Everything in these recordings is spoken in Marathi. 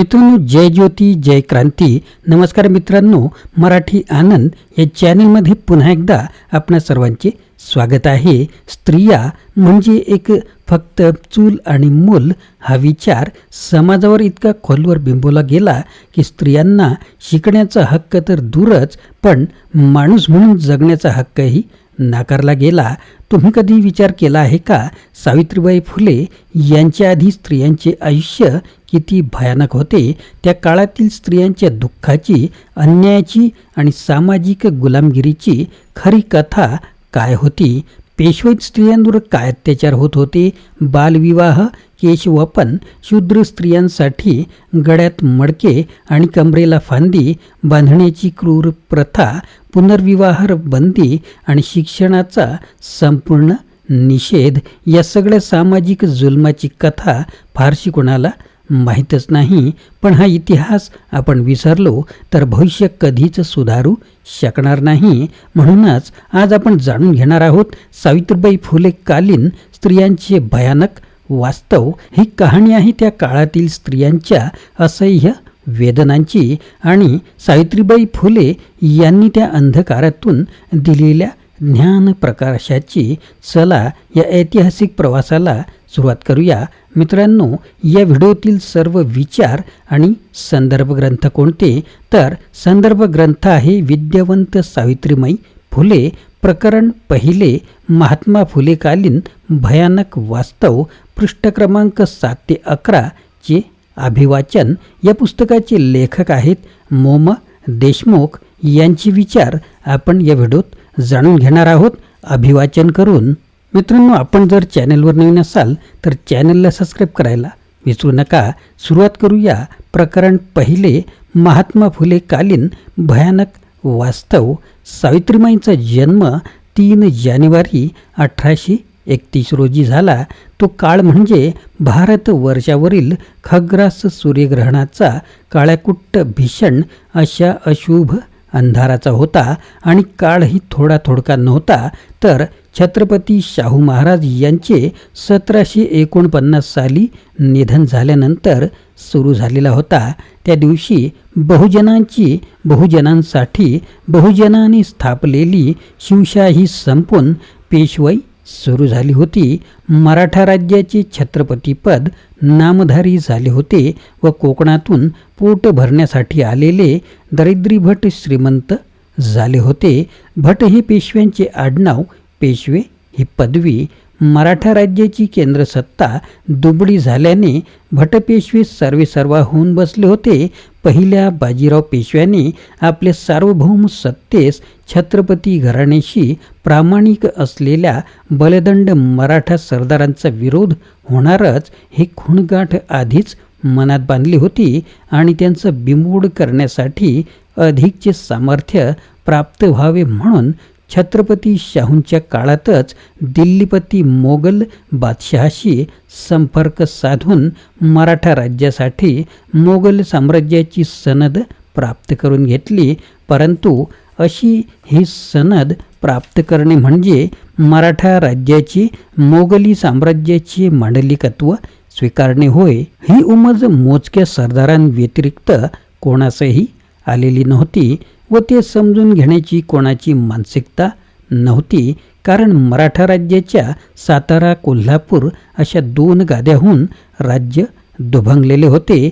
मित्रांनो जय ज्योती जय क्रांती. नमस्कार मित्रांनो मराठी आनंद या चॅनलमध्ये पुन्हा एकदा आपणा सर्वांचे स्वागत आहे. स्त्रिया म्हणजे एक फक्त चूल आणि मूल हा विचार समाजावर इतका खोलवर बिंबवला गेला की स्त्रियांना शिकण्याचा हक्क तर दूरच पण माणूस म्हणून जगण्याचा हक्कही नाकारला गेला तुम्ही कधी विचार केला आहे का? सावित्रीबाई फुले यांच्या आधी स्त्रियांचे आयुष्य किती भयानक होते. त्या काळातील स्त्रियांच्या दुःखाची अन्यायाची आणि सामाजिक गुलामगिरीची खरी कथा काय होती? पेशवेत स्त्रियांवर काय अत्याचार होत होते? बालविवाह केशवपन शूद्र स्त्रियांसाठी गळ्यात मडके आणि कमरेला फांदी बांधण्याची क्रूर प्रथा पुनर्विवाह बंदी आणि शिक्षणाचा संपूर्ण निषेध या सगळ्या सामाजिक जुलमाची कथा फारशी कोणाला माहीतच नाही. पण हा इतिहास आपण विसरलो तर भविष्य कधीच सुधारू शकणार नाही. म्हणूनच आज आपण जाणून घेणार आहोत सावित्रीबाई फुले कालीन स्त्रियांचे भयानक वास्तव. ही कहाणी आहे त्या काळातील स्त्रियांच्या असह्य वेदनांची आणि सावित्रीबाई फुले यांनी त्या अंधकारातून दिलेल्या ज्ञान प्रकाशाची चला या ऐतिहासिक प्रवासाला सुरुवात करूया. मित्रांनो या व्हिडिओतील सर्व विचार आणि संदर्भ ग्रंथ कोणते? तर संदर्भ ग्रंथ आहे विद्यावंत सावित्रीमाई फुले प्रकरण पहिले महात्मा फुलेकालीन भयानक वास्तव पृष्ठ क्रमांक सात ते अकरा चे अभिवाचन या पुस्तकाचे लेखक आहेत मोम देशमुख यांचे विचार आपण या व्हिडिओत जाणून घेणार आहोत. अभिवाचन करून. मित्रांनो आपण जर चॅनलवर नवीन असाल तर चॅनलला सबस्क्राईब करायला विसरू नका. सुरुवात करूया. प्रकरण पहिले महात्मा फुले कालीन भयानक वास्तव सावित्रीमाईंचा जन्म तीन जानेवारी अठराशे एकतीस रोजी झाला तो काळ म्हणजे भारत वर्षावरील खग्रास सूर्यग्रहणाचा काळ्याकुट्ट भीषण अशा अशुभ अंधाराचा होता आणि काळही थोडा थोडका नव्हता तर छत्रपती शाहू महाराज यांचे सतराशे एकोणपन्नास साली निधन झाल्यानंतर सुरू झालेला होता. त्या दिवशी बहुजनांची बहुजनांसाठी बहुजनांनी स्थापलेली शिवशाही संपून पेशवाई सुरू झाली होती. मराठा राज्याचे छत्रपतीपद नामधारी झाले होते व कोकणातून पोट भरण्यासाठी आलेले दरिद्री भट श्रीमंत झाले होते. भट हे पेशव्यांचे आडनाव पेशवे ही पदवी मराठा राज्याची केंद्रसत्ता दुबळी झाल्याने भटपेशवे सर्वेसर्वा होऊन बसले होते. पहिल्या बाजीराव पेशव्याने आपले सार्वभौम सत्तेस छत्रपती घराण्याशी प्रामाणिक असलेल्या बलदंड मराठा सरदारांचा विरोध होणारच हे खूणगाठ आधीच मनात बांधली होती आणि त्यांचं बिमोड करण्यासाठी अधिकचे सामर्थ्य प्राप्त व्हावे म्हणून छत्रपती शाहूंच्या काळातच दिल्लीपती मोगल बादशहाशी संपर्क साधून मराठा राज्यासाठी मोगल साम्राज्याची सनद प्राप्त करून घेतली. परंतु अशी ही सनद प्राप्त करणे म्हणजे मराठा राज्याची मोगली साम्राज्याची मांडलिकत्व स्वीकारणे होय. ही उमज मोजक्या सरदारांव्यतिरिक्त कोणासही आलेली नव्हती. व ते समजून घेण्याची कोणाची मानसिकता नव्हती कारण मराठा राज्याच्या सातारा कोल्हापूर अशा दोन गाद्याहून राज्य दुभंगलेले होते.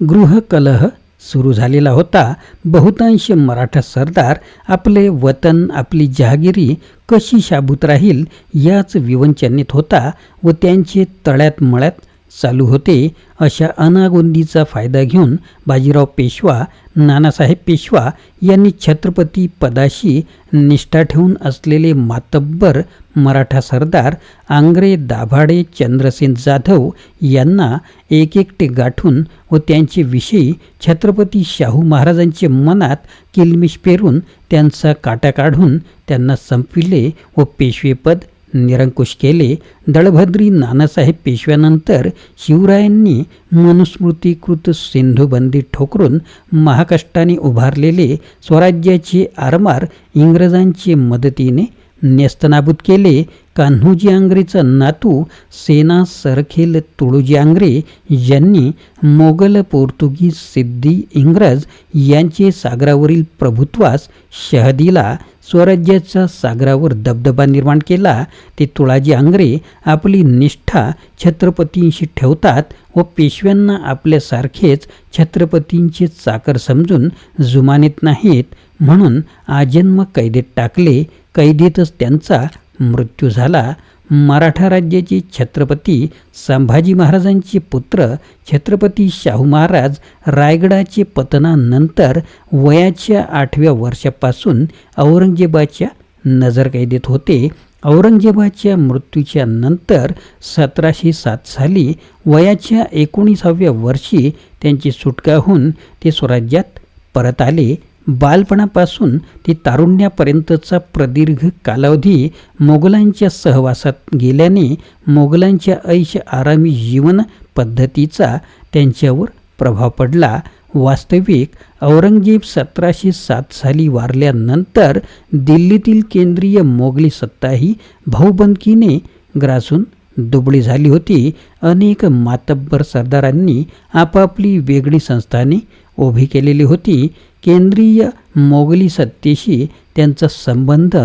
गृहकलह सुरू झालेला होता. बहुतांश मराठा सरदार आपले वतन आपली जहागिरी कशी शाबूत राहील याच विवंचनेत होता व त्यांचे तळ्यात मळ्यात चालू होते अशा अनागोंदीचा फायदा घेऊन बाजीराव पेशवा नानासाहेब पेशवा यांनी छत्रपती पदाशी निष्ठा ठेवून असलेले मातब्बर मराठा सरदार आंग्रे दाभाडे चंद्रसेन जाधव यांना एक एकटे गाठून व त्यांचे विषयी छत्रपती शाहू महाराजांच्या मनात किलमिश पेरून त्यांचा काटा काढून त्यांना संपविले व पेशवेपद निरंकुश केले. दळभद्री नानासाहेब पेशव्यानंतर शिवरायांनी मनुस्मृतीकृत सिंधुबंदी ठोकरून महाकष्टाने उभारलेले स्वराज्याचे आरमार इंग्रजांची मदतीने नेस्तनाबूत केले. कान्होजी आंग्रेचा नातू सेना सरखेल तुळुजी आंग्रे यांनी मोगल पोर्तुगीज सिद्धी इंग्रज यांचे सागरावरील प्रभुत्वास शहदीला स्वराज्याच्या स्वराज्याचा सागरावर दबदबा निर्माण केला. ते तुळाजी आंग्रे आपली निष्ठा छत्रपतींशी ठेवतात व पेशव्यांना आपल्यासारखेच छत्रपतींचे चाकर समजून जुमानेत नाहीत म्हणून आजन्म कैदेत टाकले. कैदेतच त्यांचा मृत्यू झाला. मराठा राज्याचे छत्रपती संभाजी महाराजांचे पुत्र छत्रपती शाहू महाराज रायगडाचे पतनानंतर वयाच्या आठव्या वर्षापासून औरंगजेबाच्या नजरकैदेत होते. औरंगजेबाच्या मृत्यूच्या नंतर सतराशे सात साली वयाच्या एकोणीसाव्या वर्षी त्यांची सुटका होऊन ते स्वराज्यात परत आले. बालपणापासून ते तारुण्यापर्यंतचा प्रदीर्घ कालावधी मोगलांच्या सहवासात गेल्याने मोगलांच्या ऐश आरामी जीवन पद्धतीचा त्यांच्यावर प्रभाव पडला. वास्तविक औरंगजेब सतराशे सात साली वारल्यानंतर दिल्लीतील केंद्रीय मोगली सत्ताही भाऊबंदकीने ग्रासून दुबळी झाली होती. अनेक मातब्बर सरदारांनी आपापली वेगळी संस्थाने उभी केलेली होती. केंद्रीय मोगली सत्तेशी त्यांचा संबंध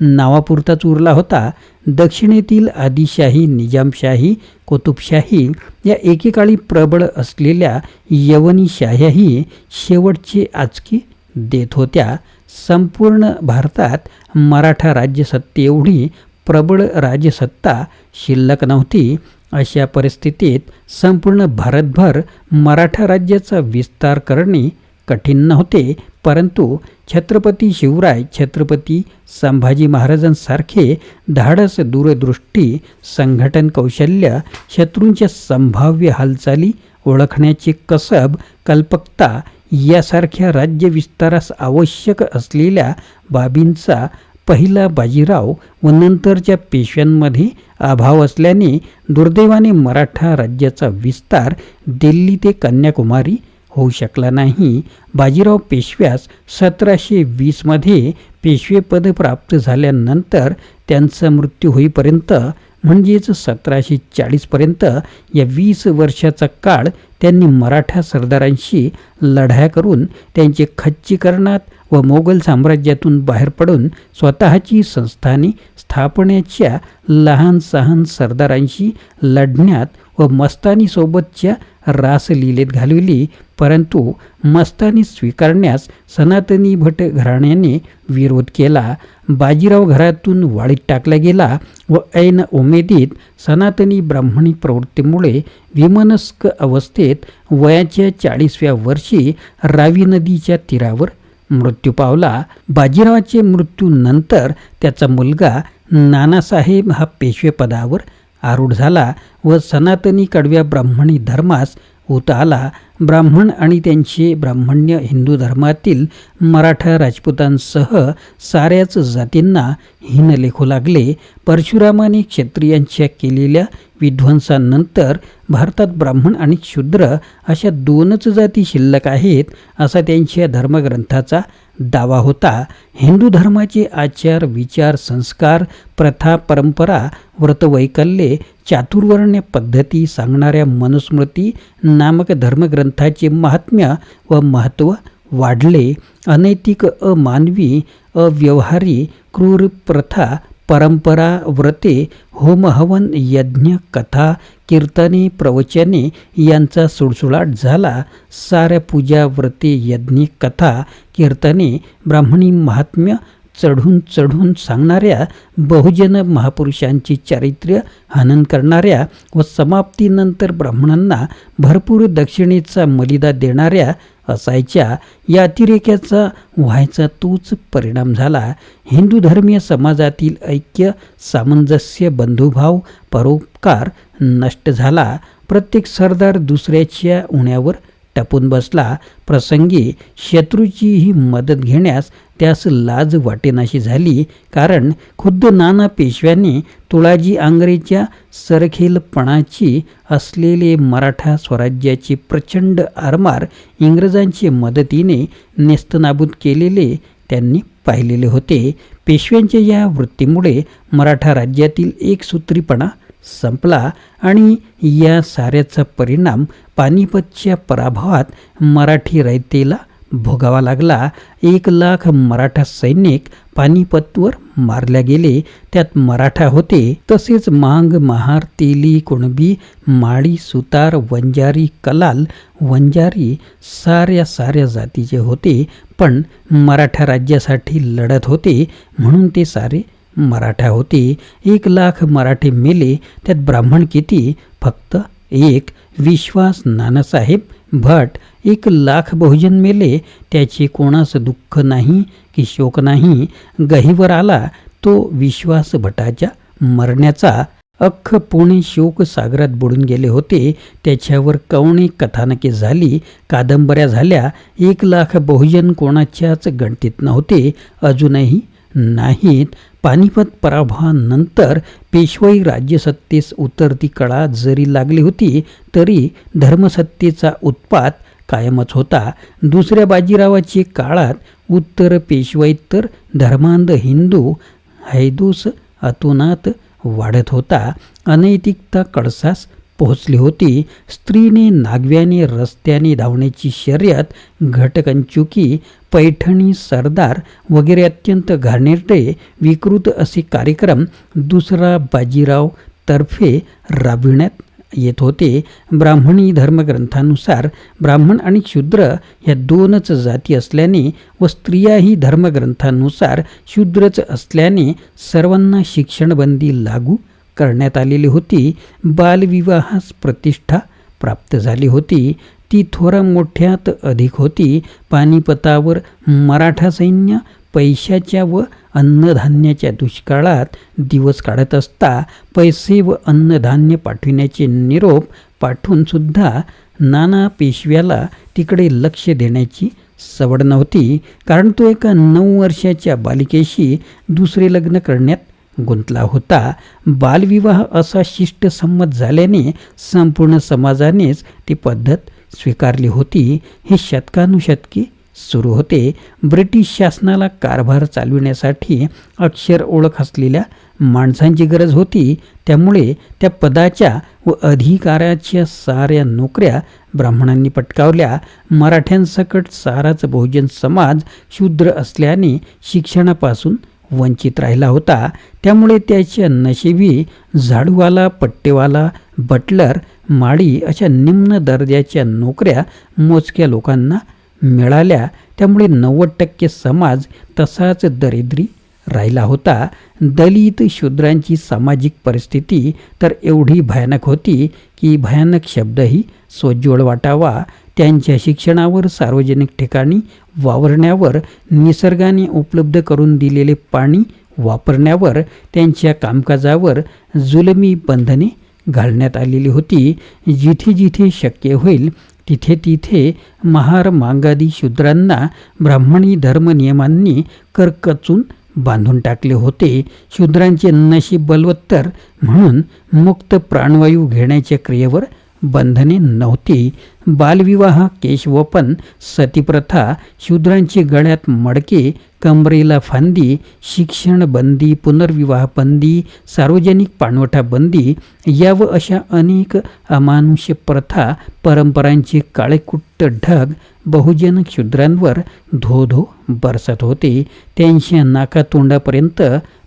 नावापुरताच उरला होता. दक्षिणेतील आदिशाही निजामशाही कुतुबशाही या एकेकाळी प्रबळ असलेल्या यवनी शाह्याही शेवटचे आचकी देत होत्या. संपूर्ण भारतात मराठा राज्यसत्ते एवढी प्रबळ राजसत्ता शिल्लक नव्हती. अशा परिस्थितीत संपूर्ण भारतभर मराठा राज्याचा विस्तार करणे कठीण नव्हते परंतु छत्रपती शिवराय छत्रपती संभाजी महाराजांसारखे धाडस दूरदृष्टी संघटन कौशल्य शत्रूंच्या संभाव्य हालचाली ओळखण्याची कसब कल्पकता यासारख्या राज्य विस्तारास आवश्यक असलेल्या बाबींचा पहिला बाजीराव व नंतरच्या पेशव्यांमध्ये अभाव असल्याने दुर्दैवाने मराठा राज्याचा विस्तार दिल्ली ते कन्याकुमारी होऊ शकला नाही. बाजीराव पेशव्यास सतराशे वीसमध्ये पेशवेपद प्राप्त झाल्यानंतर त्यांचा मृत्यू होईपर्यंत म्हणजेच सतराशे चाळीसपर्यंत या वीस वर्षाचा काळ त्यांनी मराठा सरदारांशी लढाया करून त्यांचे खच्चीकरणात व मोगल साम्राज्यातून बाहेर पडून स्वतःची संस्थाने स्थापण्याच्या लहान सहान सरदारांशी लढण्यात व मस्तानीसोबतच्या रासलीलेत घालविली परंतु मस्तानी स्वीकारण्यास सनातनी भट घराण्याने विरोध केला. बाजीराव घरातून वाळीत टाकला गेला व ऐन उमेदीत सनातनी ब्राह्मणी प्रवृत्तीमुळे विमनस्क अवस्थेत वयाच्या चाळीसव्या वर्षी रावी नदीच्या तीरावर मृत्यू पावला. बाजीरावाचे मृत्यूनंतर त्याचा मुलगा नानासाहेब हा पेशवेपदावर आरूढ झाला व सनातनी कडव्या ब्राह्मणी धर्मास होत आला ब्राह्मण आणि त्यांचे ब्राह्मण्य हिंदू धर्मातील मराठा राजपुतांसह साऱ्याच जातींना हीन लेखू लागले. परशुरामाने क्षत्रियांच्या केलेल्या विध्वंसानंतर भारतात ब्राह्मण आणि शूद्र अशा दोनच जाती शिल्लक आहेत असा त्यांच्या धर्मग्रंथाचा दावा होता. हिंदू धर्माचे आचार विचार संस्कार प्रथा परंपरा व्रतवैकल्ये चातुर्वर्ण्य पद्धती सांगणाऱ्या मनुस्मृती नामक धर्मग्रंथ ग्रंथाचे महात्म्य व महत्त्व वाढले. अनैतिक अमानवी अव्यवहारी क्रूर प्रथा परंपरा व्रते होमहवन यज्ञ कथा कीर्तने प्रवचने यांचा सुळसुळाट झाला. साऱ्या पूजा व्रते यज्ञ कथा कीर्तने ब्राह्मणी महात्म्य चढून चढून सांगणाऱ्या बहुजन महापुरुषांची चारित्र्य हनन करणाऱ्या व समाप्तीनंतर ब्राह्मणांना भरपूर दक्षिणेचा मलिदा देणाऱ्या असायच्या या अतिरेक्याचा व्हायचा तोच परिणाम झाला. हिंदू धर्मीय समाजातील ऐक्य सामंजस्य बंधुभाव परोपकार नष्ट झाला. प्रत्येक सरदार दुसऱ्याच्या उण्यावर टपून बसला. प्रसंगी शत्रूचीही मदत घेण्यास त्यास लाज वाटेनाशी झाली. कारण खुद्द नाना पेशव्यांनी तुळाजी आंग्रेच्या सरखेलपणाची असलेले मराठा स्वराज्याची प्रचंड आरमार इंग्रजांचे मदतीने नेस्तनाबूत केलेले त्यांनी पाहिलेले होते. पेशव्यांच्या या वृत्तीमुळे मराठा राज्यातील एकसूत्रीपणा संपला आणि या साऱ्याचा परिणाम पानिपतच्या पराभवात मराठी रयतेला भोगावा लागला. एक लाख मराठा सैनिक पानिपतवर मारल्या गेले. त्यात मराठा होते. तसेच मांग महार तेली कुणबी माळी सुतार वंजारी कलाल वंजारी साऱ्या साऱ्या जातीचे होते. पण मराठा राज्यासाठी लढत होते म्हणून ते सारे मराठा होती एक लाख मराठी मेले त्यात ब्राह्मण किती? फक्त एक. विश्वास नानासाहेब भट एक लाख बहुजन मेले त्याचे कोणास दुःख नाही की शोक नाही? गहीवर आला तो विश्वास भटाच्या मरण्याचा. अख्ख पुणे शोक सागरात बुडून गेले होते. त्याच्यावर कवणे कथानके झाली कादंबऱ्या झाल्या. एक लाख बहुजन कोणाच्याच गणतीत नव्हते. अजूनही नाहीत. पानिपत पराभवानंतर पेशवाई राज्यसत्तेस उतरती कळा जरी लागली होती तरी धर्मसत्तेचा उत्पात कायमच होता. दुसऱ्या बाजीरावाची काळात उत्तर पेशवाईत तर धर्मांध हिंदू हैदूस अतुनात वाढत होता. अनैतिकता कळसास पोहोचली होती स्त्रीने नागव्याने रस्त्याने धावण्याची शर्यत घटकंचुकी पैठणी सरदार वगैरे अत्यंत घाणेरडे विकृत असे कार्यक्रम दुसरा बाजीराव तर्फे राबविण्यात येत होते. ब्राह्मणी धर्मग्रंथानुसार ब्राह्मण आणि शूद्र ह्या दोनच जाती असल्याने व स्त्रियाही धर्मग्रंथानुसार शूद्रच असल्याने सर्वांना शिक्षणबंदी लागू करण्यात आलेली होती. बालविवाहास प्रतिष्ठा प्राप्त झाली होती. ती थोरा मोठ्यात अधिक होती. पानिपतावर मराठा सैन्य पैशाच्या व अन्नधान्याच्या दुष्काळात दिवस काढत असता पैसे व अन्नधान्य पाठविण्याचे निरोप पाठवूनसुद्धा नाना पेशव्याला तिकडे लक्ष देण्याची सवड नव्हती. कारण तो एका नऊ वर्षाच्या बालिकेशी दुसरे लग्न करण्यात गुंतला होता. बालविवाह असा शिष्टसंमत झाल्याने संपूर्ण समाजानेच ती पद्धत स्वीकारली होती. हे शतकानुशतकी सुरू होते. ब्रिटिश शासनाला कारभार चालविण्यासाठी अक्षर ओळख असलेल्या माणसांची गरज होती. त्यामुळे त्या पदाच्या व अधिकाराच्या साऱ्या नोकऱ्या ब्राह्मणांनी पटकावल्या. मराठ्यांसकट साराच बहुजन समाज शूद्र असल्याने शिक्षणापासून वंचित राहिला होता. त्यामुळे त्याच्या नशिबी झाडूवाला पट्टेवाला बटलर माळी अशा निम्न दर्जाच्या नोकऱ्या मोजक्या लोकांना मिळाल्या. त्यामुळे नव्वद टक्के समाज तसाच दरिद्री राहिला होता. दलित शूद्रांची सामाजिक परिस्थिती तर एवढी भयानक होती की भयानक शब्दही सोज्वळ वाटावा. त्यांच्या शिक्षणावर सार्वजनिक ठिकाणी वावरण्यावर निसर्गाने उपलब्ध करून दिलेले पाणी वापरण्यावर त्यांच्या कामकाजावर जुलमी बंधने घालण्यात आलेली होती. जिथे जिथे शक्य होईल तिथे तिथे महार मांगादी शूद्रांना ब्राह्मणी धर्मनियमांनी करकचून बांधून टाकले होते. शूद्रांचे नशीब बलवत्तर म्हणून मुक्त प्राणवायू घेण्याच्या क्रियेवर बंधने नव्हती. बालविवाह केशवपन सतीप्रथा शूद्रांची गळ्यात मडके कमरेला फांदी शिक्षण बंदी पुनर्विवाह बंदी सार्वजनिक पाणवठा बंदी या व अशा अनेक अमानुष्य प्रथा परंपरांचे काळेकुट्ट ढग बहुजन शूद्रांवर धो धो बरसत होते. त्यांच्या नाकातोंडापर्यंत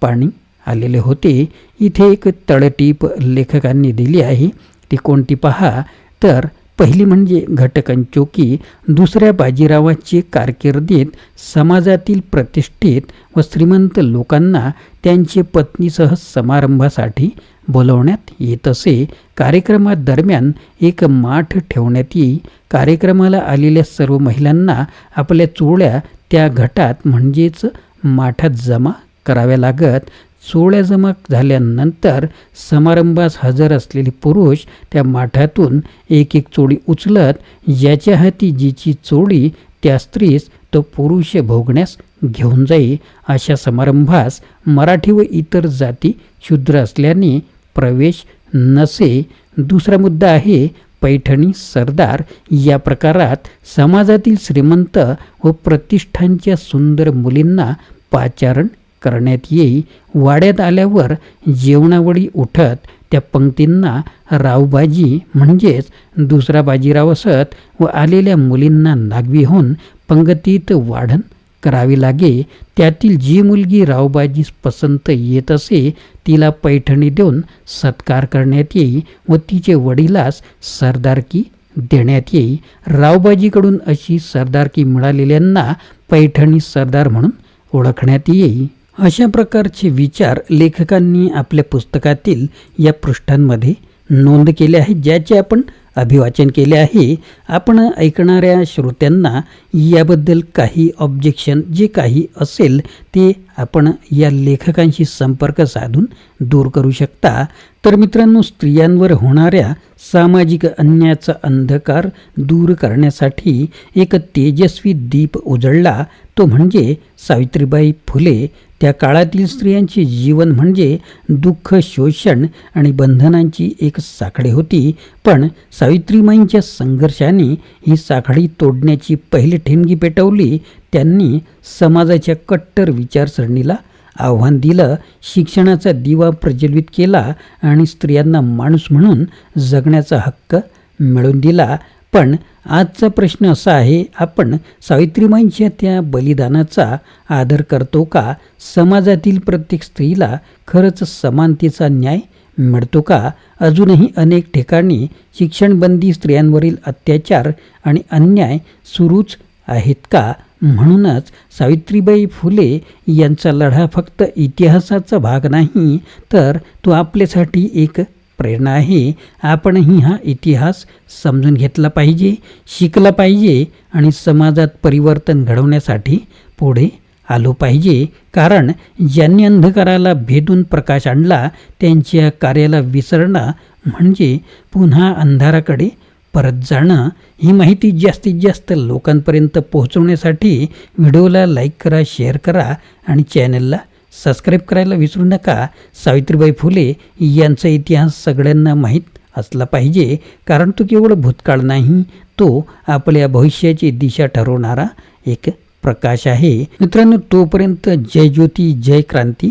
पाणी आलेले होते. इथे एक तळटीप लेखकांनी दिली आहे. ती कोणती पहा? तर पहिली म्हणजे घटकंचोकी दुसऱ्या बाजीरावाची कारकिर्दीत समाजातील प्रतिष्ठित व श्रीमंत लोकांना त्यांचे पत्नीसह समारंभासाठी बोलवण्यात येत असे. कार्यक्रमादरम्यान एक माठ ठेवण्यात येई. कार्यक्रमाला आलेल्या सर्व महिलांना आपल्या चोळ्या त्या घटात म्हणजेच माठात जमा कराव्या लागत. चोळ्या जमा झाल्यानंतर समारंभास हजर असलेले पुरुष त्या माठातून एक एक चोळी उचलत ज्याच्या हाती जिची चोळी त्या स्त्रीस तो पुरुष भोगण्यास घेऊन जाई. अशा समारंभास मराठी व इतर जाती शूद्र असल्याने प्रवेश नसे. दुसरा मुद्दा आहे पैठणी सरदार या प्रकारात समाजातील श्रीमंत व प्रतिष्ठांच्या सुंदर मुलींना पाचारण करण्यात येई. वाड्यात आल्यावर जेवणावळी उठत त्या पंक्तींना रावबाजी म्हणजेच दुसरा बाजीराव असत व आलेल्या मुलींना नागवी होऊन पंगतीत वाढण करावी लागे. त्यातील जी मुलगी रावबाजीस पसंत येत असे तिला पैठणी देऊन सत्कार करण्यात येई व तिचे वडिलास सरदारकी देण्यात येई. रावबाजीकडून अशी सरदारकी मिळालेल्यांना पैठणी सरदार म्हणून ओळखण्यात येई. अशा प्रकारचे विचार लेखकांनी आपल्या पुस्तकातील या पृष्ठांमध्ये नोंद केले आहे ज्याचे आपण अभिवाचन केले आहे. आपण ऐकणाऱ्या श्रोत्यांना याबद्दल काही ऑब्जेक्शन जे काही असेल ते आपण या लेखकांशी संपर्क साधून दूर करू शकता. तर मित्रांनो स्त्रियांवर होणाऱ्या सामाजिक अन्यायाचा अंधकार दूर करण्यासाठी एक तेजस्वी दीप उजळला. तो म्हणजे सावित्रीबाई फुले. त्या काळातील स्त्रियांचे जीवन म्हणजे दुःख शोषण आणि बंधनांची एक साखळी होती. पण सावित्रीबाईंच्या संघर्षाने ही साखळी तोडण्याची पहिली ठेणगी पेटवली. त्यांनी समाजाच्या कट्टर विचारसरणीला आव्हान दिलं शिक्षणाचा दिवा प्रज्वलित केला आणि स्त्रियांना माणूस म्हणून जगण्याचा हक्क मिळवून दिला. पण आजचा प्रश्न असा आहे आपण सावित्रीबाईंच्या त्या बलिदानाचा आदर करतो का? समाजातील प्रत्येक स्त्रीला खरंच समानतेचा न्याय मिळतो का? अजूनही अनेक ठिकाणी शिक्षणबंदी स्त्रियांवरील अत्याचार आणि अन्याय सुरूच आहेत का? म्हणूनच सावित्रीबाई फुले यांचा लढा फक्त इतिहासाचा भाग नाही तर तो आपल्यासाठी एक प्रेरणा आहे. आपणही हा इतिहास समजून घेतला पाहिजे शिकला पाहिजे आणि समाजात परिवर्तन घडवण्यासाठी पुढे आलो पाहिजे. कारण ज्यांनी अंधकाराला भेदून प्रकाश आणला त्यांच्या कार्याला विसरणं म्हणजे पुन्हा अंधाराकडे परत जाणं. ही माहिती जास्तीत जास्त लोकांपर्यंत पोहोचवण्यासाठी व्हिडिओला लाईक करा शेअर करा आणि चॅनलला सबस्क्राईब करायला विसरू नका. सावित्रीबाई फुले यांचा इतिहास सगळ्यांना माहीत असला पाहिजे. कारण तो केवळ भूतकाळ नाही तो आपल्या भविष्याची दिशा ठरवणारा एक प्रकाश आहे. मित्रांनो तोपर्यंत जय ज्योती जय क्रांती.